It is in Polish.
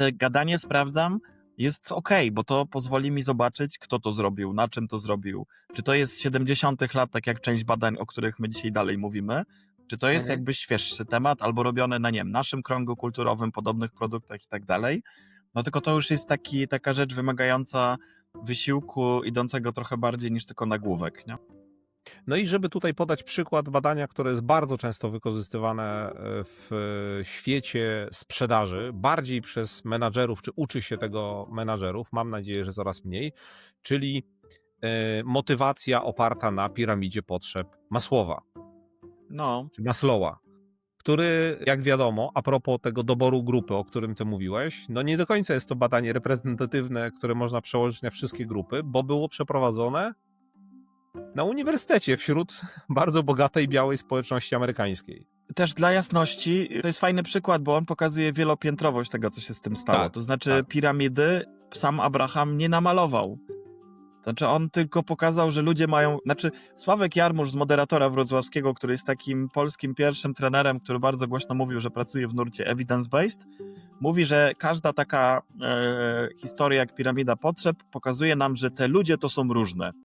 te gadanie sprawdzam jest okej, bo to pozwoli mi zobaczyć, kto to zrobił, na czym to zrobił. Czy to jest z 70. lat, tak jak część badań, o których my dzisiaj dalej mówimy, czy to jest Mhm. jakby świeższy temat, albo robione na nie wiem, naszym kręgu kulturowym, podobnych produktach i tak dalej. No tylko to już jest taki, taka rzecz wymagająca wysiłku idącego trochę bardziej niż tylko nagłówek, nie? No i żeby tutaj podać przykład badania, które jest bardzo często wykorzystywane e, w świecie sprzedaży, bardziej przez menadżerów, czy uczy się tego menadżerów, mam nadzieję, że coraz mniej, czyli e, motywacja oparta na piramidzie potrzeb Masłowa, No, czy Maslowa, który, jak wiadomo, a propos tego doboru grupy, o którym ty mówiłeś, no nie do końca jest to badanie reprezentatywne, które można przełożyć na wszystkie grupy, bo było przeprowadzone na uniwersytecie wśród bardzo bogatej białej społeczności amerykańskiej. też dla jasności, to jest fajny przykład, bo on pokazuje wielopiętrowość tego, co się z tym stało. Tak, to znaczy, tak. piramidy sam Abraham nie namalował. Znaczy, on tylko pokazał, że ludzie mają. Znaczy, Sławek Jarmusz z moderatora wrocławskiego, który jest takim polskim pierwszym trenerem, który bardzo głośno mówił, że pracuje w nurcie evidence-based, mówi, że każda taka e, historia jak piramida potrzeb pokazuje nam, że te ludzie to są różne.